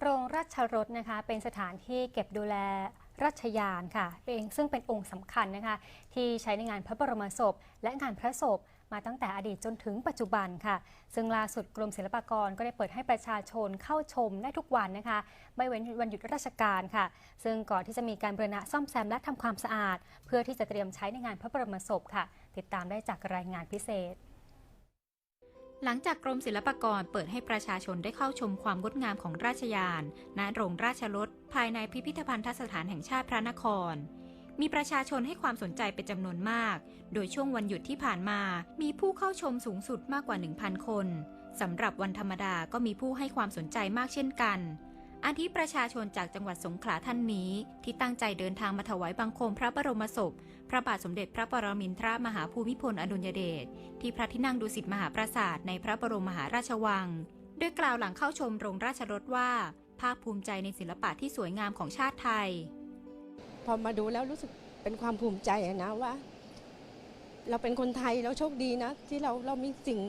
โรงราชรถนะคะเป็นสถานที่เก็บดูแลราชยานค่ะเป็นซึ่งเป็นองค์สำคัญนะคะ ที่ใช้ในงานพระบรมศพ และงานพระศพมาตั้งแต่อดีตจนถึงปัจจุบันค่ะ ซึ่งล่าสุดกรมศิลปากรก็ได้เปิดให้ประชาชนเข้าชมได้ทุกวันนะคะ ไม่เว้นวันหยุดราชการค่ะ ซึ่งก่อนที่จะมีการบรณะซ่อมแซมและทำความสะอาด เพื่อที่จะเตรียมใช้ในงานพระบรมศพค่ะ ติดตามได้จากรายงานพิเศษ หลังจากกรมศิลปากรเปิดให้ประชาชนได้เข้าชมความงดงามของราชยาน ณ โรงราชรถภายในพิพิธภัณฑสถานแห่งชาติพระนคร มีประชาชนให้ความสนใจเป็นจำนวนมาก โดยช่วงวันหยุดที่ผ่านมา มีผู้เข้าชมสูงสุดมากกว่า 1,000 คน สำหรับวันธรรมดาก็มีผู้ให้ความสนใจมากเช่นกัน อาทิประชาชนจากจังหวัดสงขลาท่านนี้ ที่ตั้งใจเดินทางมาถวายบังคมพระบรมศพ พระบาทสมเด็จพระปรมินทรมหาภูมิพลอดุลยเดชที่พระที่นั่งดุสิตมหาปราสาทในพระบรมมหาราชวังโดยกล่าวหลังเข้าชมโรงราชรถว่า ภาคภูมิใจในศิลปะที่สวยงามของชาติไทย พอมาดูแล้วรู้สึกเป็นความภูมิใจนะว่า เราเป็นคนไทยเราโชคดีนะ ที่เราเรามีสิ่ง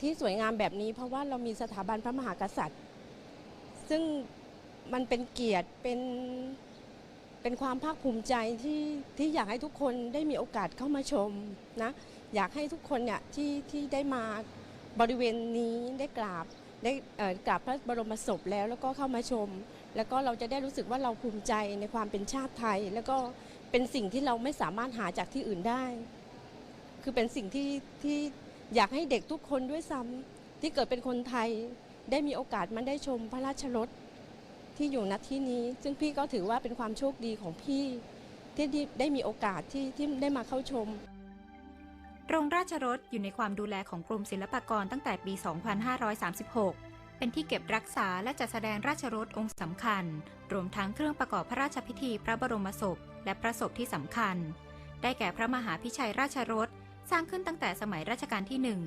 ที่สวยงามแบบนี้ เพราะว่าเรามีสถาบันพระมหากษัตริย์ ซึ่งมันเป็นเกียรติเป็นเป็นความภาคภูมิใจที่ที่อยากให้ทุกคนได้มีโอกาสเข้ามาชมนะอยากให้ทุกคนเนี่ยที่ที่ได้มาบริเวณนี้ได้กราบได้กราบพระบรมศพแล้วแล้วก็เข้ามาชม แล้วก็เราจะได้รู้สึกว่าเราภูมิใจในความเป็นชาติไทย แล้วก็เป็นสิ่งที่เราไม่สามารถหาจากที่อื่นได้ คือเป็นสิ่งที่ที่อยากให้เด็กทุกคนด้วยซ้ำที่เกิดเป็นคนไทย ได้มีโอกาสมาได้ชมพระราชรถที่อยู่ณที่นี้ ซึ่งพี่ก็ถือว่าเป็นความโชคดีของพี่ที่ได้มีโอกาสที่ที่ได้มาเข้าชม โรงราชรถอยู่ในความดูแลของกรมศิลปากรตั้งแต่ปี 2536 เป็นที่เก็บรักษาและจัดแสดงราชรถองค์สำคัญ รวมทั้งเครื่องประกอบพระราชพิธีพระบรมศพ และพระศพที่สำคัญ ได้แก่พระมหาพิชัยราชรถสร้างขึ้นตั้งแต่สมัยรัชกาลที่หนึ่ง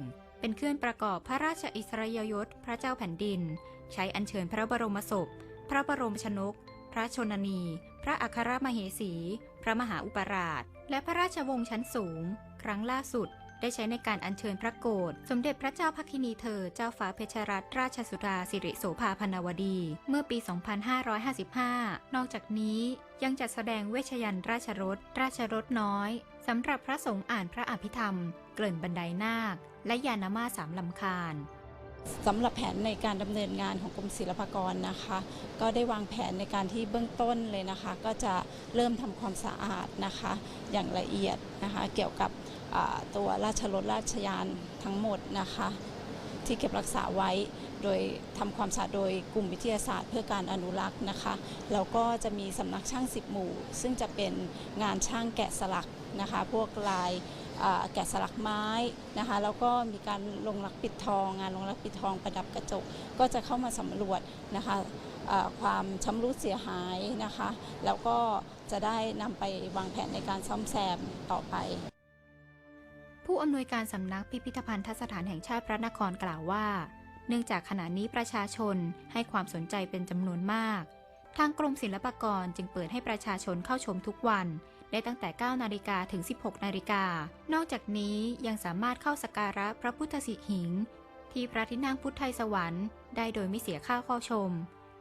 เป็นเครื่องประกอบพระราชอิสริยยศพระเจ้าแผ่นดิน ใช้อัญเชิญพระบรมศพ พระบรมชนก พระชนนี พระอัครมเหสี พระมหาอุปราช และพระราชวงศ์ชั้นสูง ครั้งล่าสุด ได้ใช้ในการอัญเชิญพระโกรธสมเด็จพระเจ้าพักคินีเธอ เจ้าฟ้าเพชรรัตนราชสุดาสิริโสภาพนาวดี เมื่อปี 2555 นอกจากนี้ยังจัดแสดงเวชยันตราชรถราชรถน้อยสำหรับพระสงฆ์อ่านพระอภิธรรม เกลื่นบันไดนาค และยานามาสามลำคาญ สำหรับแผนในการดำเนินงานของกรมศิลปากรนะคะ ก็ได้วางแผนในการที่เบื้องต้นเลยนะคะ ก็จะเริ่มทำความสะอาดนะคะ อย่างละเอียดนะคะ เกี่ยวกับตัวราชรถราชยานทั้งหมดนะคะ ที่เก็บรักษาไว้โดยทำความสะอาดโดยกลุ่มวิทยาศาสตร์เพื่อการอนุรักษ์นะคะแล้วก็จะมีสำนักช่างสิบหมู่ ซึ่งจะเป็นงานช่างแกะสลักนะคะ พวกลาย แกะสลักไม้นะคะแล้วก็มีการลงรักปิดทอง งานลงรักปิดทองประดับกระจก ก็จะเข้ามาสำรวจนะคะความชำรุดเสียหายนะคะ แล้วก็จะได้นำไปวางแผนในการซ่อมแซมต่อไป ผู้อำนวยการสำนักพิพิธภัณฑสถานแห่งชาติพระนครกล่าวว่า เนื่องจากขณะนี้ประชาชนให้ความสนใจเป็นจำนวนมาก ทางกรมศิลปากรจึงเปิดให้ประชาชนเข้าชมทุกวัน ได้ตั้งแต่ 9 นาฬิกาถึง 16 นาฬิกา นอกจากนี้ยังสามารถเข้าสักการะพระพุทธสิหิง ที่พระที่นั่งพุทธไทยสวรรค์ได้โดยไม่เสียค่าเข้าชม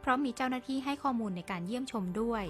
เพราะมีเจ้าหน้าที่ให้ข้อมูลในการเยี่ยมชมด้วย